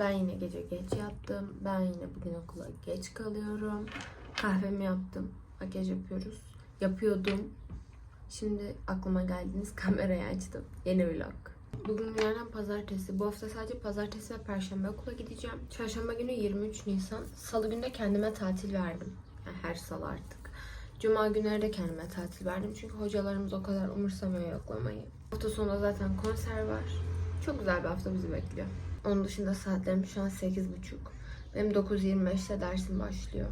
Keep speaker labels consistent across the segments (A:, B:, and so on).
A: Ben yine gece geç yattım. Ben yine bugün okula geç kalıyorum. Kahvemi yaptım. Makyaj yapıyoruz. Yapıyordum. Şimdi aklıma geldiniz kamerayı açtım. Yeni vlog. Bugün günlerden pazartesi. Bu hafta sadece pazartesi ve perşembe okula gideceğim. Çarşamba günü 23 Nisan. Salı günü de kendime tatil verdim. Yani her salı artık. Cuma günleri de kendime tatil verdim. Çünkü hocalarımız o kadar umursamıyor yoklamayı. Hafta sonunda zaten konser var. Çok güzel bir hafta bizi bekliyor. Onun dışında saatlerim şu an 8.30. Benim 9.25'te dersim başlıyor.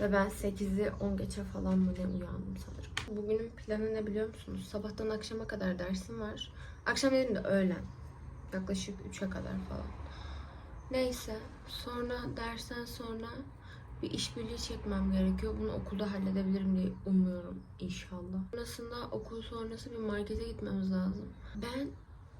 A: Ve ben 8'i 10 geçe falan mı ne uyandım sanırım. Bugünün planı ne biliyor musunuz? Sabahtan akşama kadar dersim var. Akşam dedim de öğlen. Yaklaşık 3'e kadar falan. Neyse. Sonra dersten sonra bir işbirliği çekmem gerekiyor. Bunu okulda halledebilirim diye umuyorum inşallah. Sonrasında okul sonrası bir markete gitmemiz lazım. Ben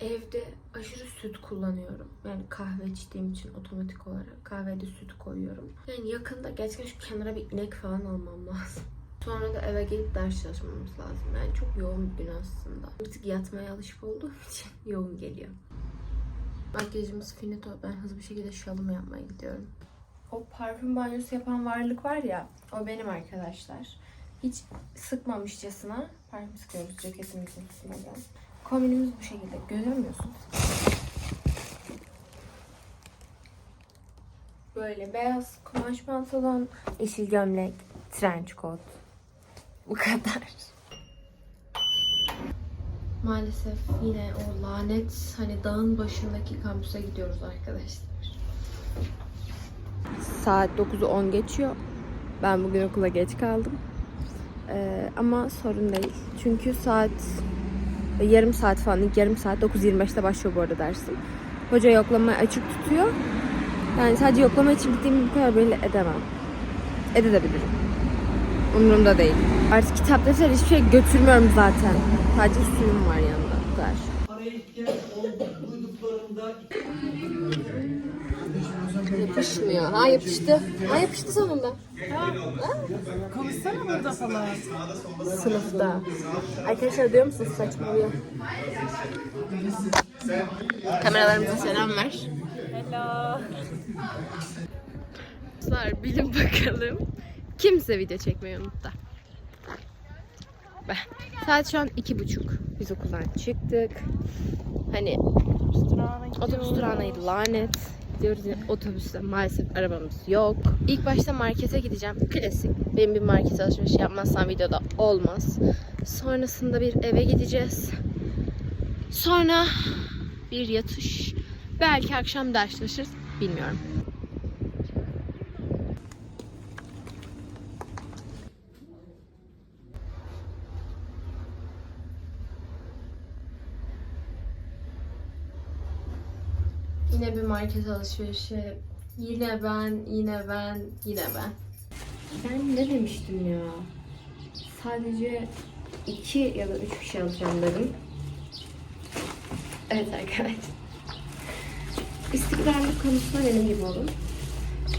A: evde aşırı süt kullanıyorum. Yani kahve içtiğim için otomatik olarak kahvede süt koyuyorum. Yani yakında gerçekten şu kenara bir inek falan almam lazım. Sonra da eve gelip ders çalışmamız lazım. Yani çok yoğun bir gün aslında. Artık yatmaya alışık olduğum için yoğun geliyor. Makyajımız finito. Ben hızlı bir şekilde şalımı yapmaya gidiyorum. O parfüm banyosu yapan varlık var ya, o benim arkadaşlar. Hiç sıkmamışçasına parfüm sıkıyoruz ceketimizin üstüne. Kombinimiz bu şekilde. Görüyor musunuz? Böyle beyaz kumaş pantolon, yeşil gömlek, trench coat. Bu kadar. Maalesef yine o lanet hani dağın başındaki kampüse gidiyoruz arkadaşlar. Saat 9'u 10 geçiyor. Ben bugün okula geç kaldım. Ee, ama sorun değil. Çünkü saat yarım saat falan, ilk yarım saat 9.25'te başlıyor bu arada dersim. Hoca yoklamayı açık tutuyor. Yani sadece yoklama için gittiğimi bu kadar belli edemem. Edebilirim. Umurumda değil. Artık kitap defter hiçbir şey götürmüyorum zaten. Sadece suyum var yanında. Bu kadar. Yapışmıyor. Ha yapıştı. Ha yapıştı sonunda.
B: Konuşsana burada falan.
A: Sınıfta. Arkadaşlar duyuyor musunuz? Saçmalıyor. Kameralarımıza selam ver.
B: Hello.
A: Arkadaşlar bilin bakalım. Kimse video çekmeyi unuttu. Ben. Saat şu an iki buçuk. Biz okuldan çıktık. Hani otobüs durağına lanet. Gidiyoruz otobüste maalesef arabamız yok. İlk başta markete gideceğim. Klasik. Benim bir market alışverişi yapmazsam videoda olmaz. Sonrasında bir eve gideceğiz. Sonra bir yatış. Belki akşam ders. Bilmiyorum. Yine bir market alışverişi. Yine ben, yine ben, yine ben. Ben ne demiştim ya? Sadece iki ya da üç kişi alacağım dedim. Evet arkadaşlar. İstikrarlı konusunda benim gibi olun.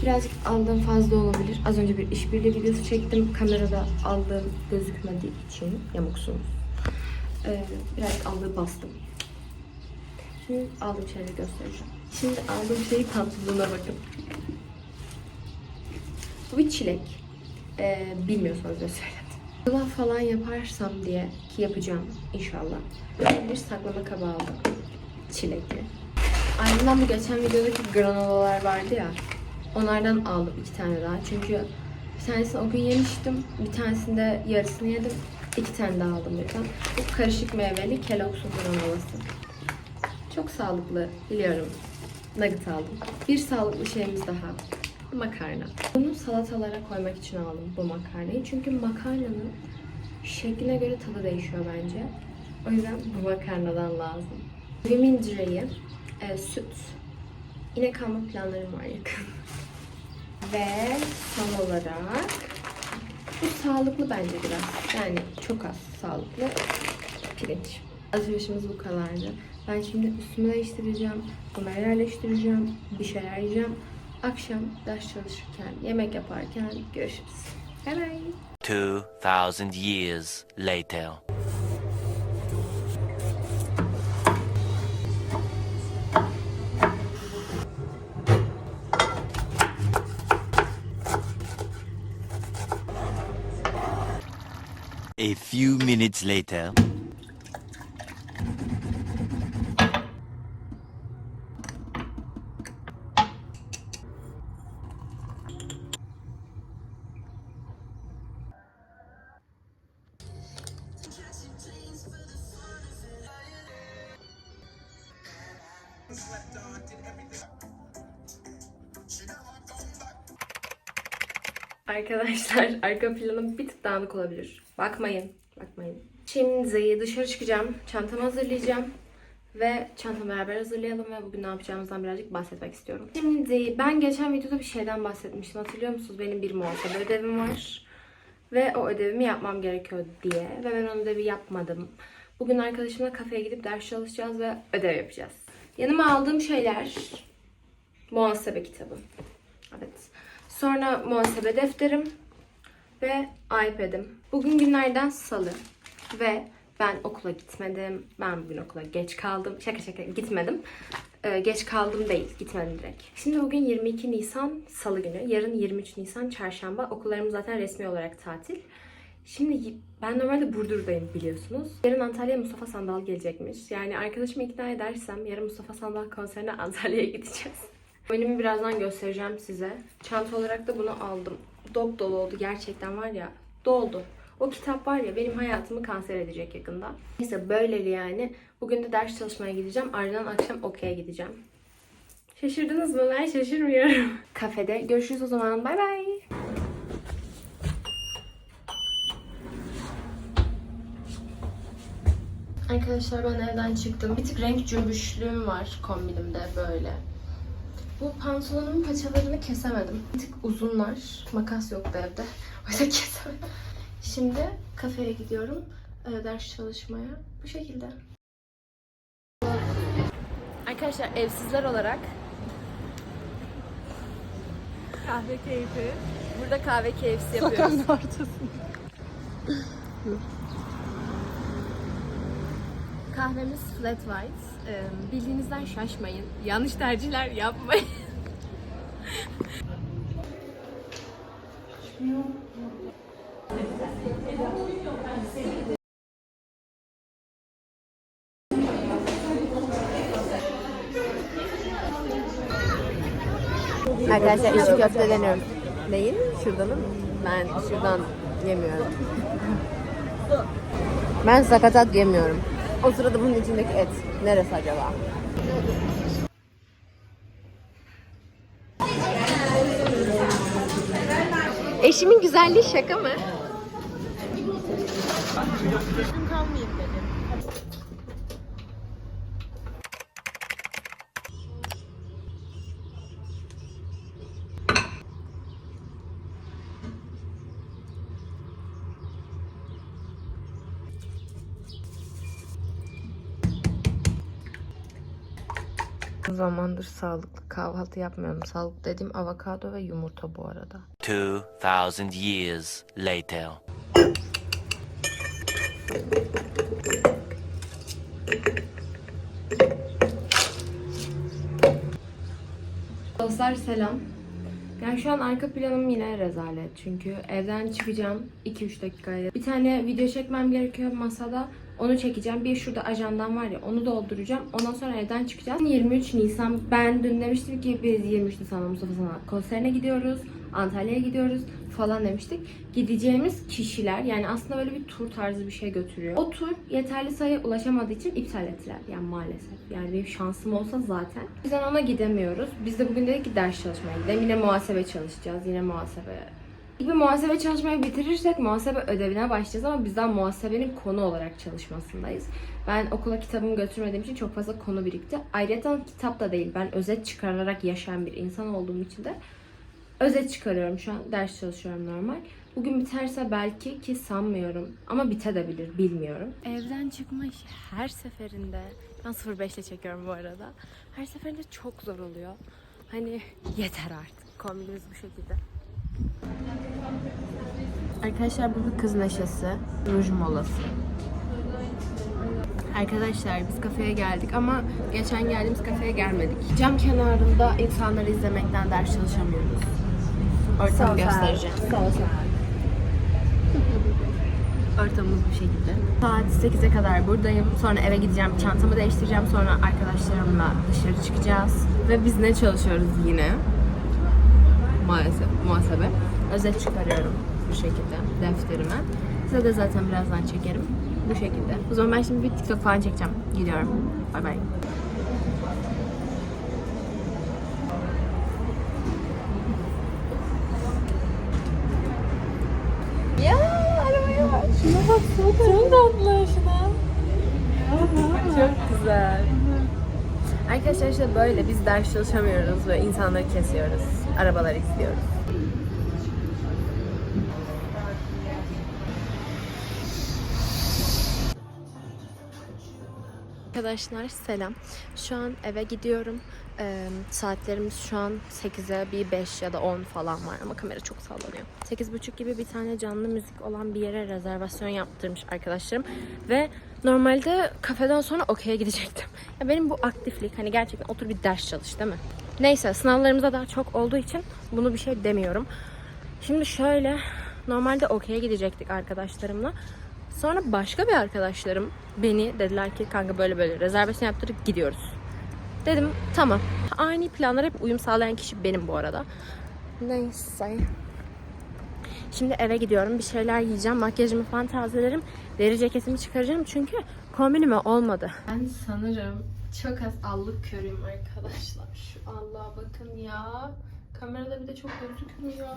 A: Birazcık aldığım fazla olabilir. Az önce bir işbirliği videosu çektim. Kamerada aldığım gözükmediği için yamuksunuz. Ee, birazcık aldığı bastım. Şimdi aldığım şeyleri göstereceğim. Şimdi aldığım şeyi tatlılığına bakın. Bu bir çilek. Ee, bilmiyorsanız da söyledim. Yulaf falan yaparsam diye ki yapacağım inşallah. Böyle bir saklama kabı aldım. Çilekli. Ardından bu geçen videodaki granolalar vardı ya. Onlardan aldım iki tane daha. Çünkü bir tanesini o gün yemiştim. Bir tanesinde yarısını yedim. İki tane daha aldım birden. Bu karışık meyveli Kellogg's'un granolası. Çok sağlıklı biliyorum. Nugget aldım. Bir sağlıklı şeyimiz daha. Makarna. Bunu salatalara koymak için aldım bu makarnayı. Çünkü makarnanın şekline göre tadı değişiyor bence. O yüzden bu makarnadan lazım. Women direği, e, süt. Yine kalma planlarım var yakın. Ve son olarak bu sağlıklı bence biraz. Yani çok az sağlıklı pirinç. Alışverişimiz bu kadardı. Ben şimdi üstümü değiştireceğim. Bunları yerleştireceğim. Bir şeyler yiyeceğim. Akşam ders çalışırken, yemek yaparken görüşürüz. Bye bye.
C: 2,000 years later. A few minutes later.
A: Arkadaşlar arka planım bir tık dağınık olabilir. Bakmayın. Bakmayın. Şimdi dışarı çıkacağım. Çantamı hazırlayacağım. Ve çantamı beraber hazırlayalım ve bugün ne yapacağımızdan birazcık bahsetmek istiyorum. Şimdi ben geçen videoda bir şeyden bahsetmiştim. Hatırlıyor musunuz? Benim bir muhasebe ödevim var. Ve o ödevimi yapmam gerekiyor diye. Ve ben o ödevi yapmadım. Bugün arkadaşımla kafeye gidip ders çalışacağız ve ödev yapacağız. Yanıma aldığım şeyler muhasebe kitabı. Evet. Sonra muhasebe defterim ve iPad'im. Bugün günlerden salı ve ben okula gitmedim. Ben bugün okula geç kaldım. Şaka şaka gitmedim. Ee, geç kaldım değil, gitmedim direkt. Şimdi bugün 22 Nisan Salı günü. Yarın 23 Nisan Çarşamba. Okullarım zaten resmi olarak tatil. Şimdi ben normalde Burdur'dayım biliyorsunuz. Yarın Antalya'ya Mustafa Sandal gelecekmiş. Yani arkadaşımı ikna edersem yarın Mustafa Sandal konserine Antalya'ya gideceğiz. Menümü birazdan göstereceğim size. Çanta olarak da bunu aldım. Dop dolu oldu gerçekten var ya. Doldu. O kitap var ya benim hayatımı kanser edecek yakında. Neyse böyleli yani. Bugün de ders çalışmaya gideceğim. Ardından akşam okey'e gideceğim. Şaşırdınız mı? Ben şaşırmıyorum. Kafede. Görüşürüz o zaman. Bay bay. Arkadaşlar ben evden çıktım. Bir tık renk cümbüşlüğüm var kombinimde böyle. Bu pantolonumun paçalarını kesemedim. Bir tık uzunlar. Makas yoktu evde. O yüzden kesemedim. Şimdi kafeye gidiyorum. e, Ders çalışmaya. Bu şekilde. Arkadaşlar evsizler olarak
B: Kahve keyfi.
A: burada kahve keyfisi yapıyoruz. Kahvemiz flat white. Ee, bildiğinizden şaşmayın. Yanlış tercihler yapmayın.
D: Arkadaşlar içi köfte deniyorum. Değil, şuradanım. Ben şuradan yemiyorum. Ben sakatat yemiyorum. O sırada bunun içindeki et. Neresi acaba?
A: Eşimin güzelliği şaka mı?
D: Uzun zamandır sağlıklı kahvaltı yapmıyorum. Sağlıklı dediğim avokado ve yumurta bu arada.
C: 2,000 years later.
A: Dostlar selam. Yani şu an arka planım yine rezalet. Çünkü evden çıkacağım 2-3 dakikaya. Bir tane video çekmem gerekiyor masada. Onu çekeceğim. Bir şurada ajandam var ya onu dolduracağım. Ondan sonra evden çıkacağız. 23 Nisan. Ben dün demiştim ki biz 23 Nisan'da Mustafa Sanat konserine gidiyoruz. Antalya'ya gidiyoruz falan demiştik. Gideceğimiz kişiler yani aslında böyle bir tur tarzı bir şey götürüyor. O tur yeterli sayıya ulaşamadığı için iptal ettiler. Yani maalesef. Yani benim şansım olsa zaten. O yüzden ona gidemiyoruz. Biz de bugün dedik ki ders çalışmaya gidelim. Yine muhasebe çalışacağız. Yine muhasebe İlk bir muhasebe çalışmayı bitirirsek muhasebe ödevine başlayacağız ama bizden muhasebenin konu olarak çalışmasındayız. Ben okula kitabımı götürmediğim için çok fazla konu birikti. Ayrıca kitap da değil. Ben özet çıkararak yaşayan bir insan olduğum için de Özet çıkarıyorum şu an. Ders çalışıyorum normal. Bugün biterse belki ki sanmıyorum. Ama bitebilir bilmiyorum. Evden çıkma her seferinde ben 05'te çekiyorum bu arada. Her seferinde çok zor oluyor. Hani yeter artık. Kombinimiz bu şekilde. Arkadaşlar bu bir kız neşesi. Ruj molası. Arkadaşlar biz kafeye geldik ama geçen geldiğimiz kafeye gelmedik. Cam kenarında insanları izlemekten ders çalışamıyoruz. Ortamı göstereceğim. Ortamımız bu şekilde. Saat 8'e kadar buradayım. Sonra eve gideceğim. Çantamı değiştireceğim. Sonra arkadaşlarımla dışarı çıkacağız. Ve biz ne çalışıyoruz yine? Maalesef muhasebe. Özet çıkarıyorum bu şekilde defterime. Size de zaten birazdan çekerim. Bu şekilde. O zaman ben şimdi bir TikTok falan çekeceğim. Gidiyorum. Bay bay. Ya arabaya bak. Şuna bak. Çok tatlı şuna. Çok güzel. Arkadaşlar işte böyle biz ders çalışamıyoruz ve insanları kesiyoruz. Arabaları izliyoruz. Arkadaşlar selam. Şu an eve gidiyorum. Ee, saatlerimiz şu an 8'e bir 5 ya da 10 falan var ama kamera çok sallanıyor. 8.30 gibi bir tane canlı müzik olan bir yere rezervasyon yaptırmış arkadaşlarım. Ve normalde kafeden sonra okey'e gidecektim. Ya benim bu aktiflik hani gerçekten otur bir ders çalış değil mi? Neyse sınavlarımıza daha çok olduğu için bunu bir şey demiyorum. Şimdi şöyle normalde okey'e gidecektik arkadaşlarımla. Sonra başka bir arkadaşlarım beni dediler ki kanka böyle böyle rezervasyon yaptırıp gidiyoruz. Dedim tamam. Ani planlara hep uyum sağlayan kişi benim bu arada. Neyse. Şimdi eve gidiyorum. Bir şeyler yiyeceğim. Makyajımı falan tazelerim. Deri ceketimi çıkaracağım çünkü kombinime olmadı. Ben sanırım çok az allık körüyüm arkadaşlar. Şu Allah'a bakın ya. Kamerada bir de çok gözükmüyor.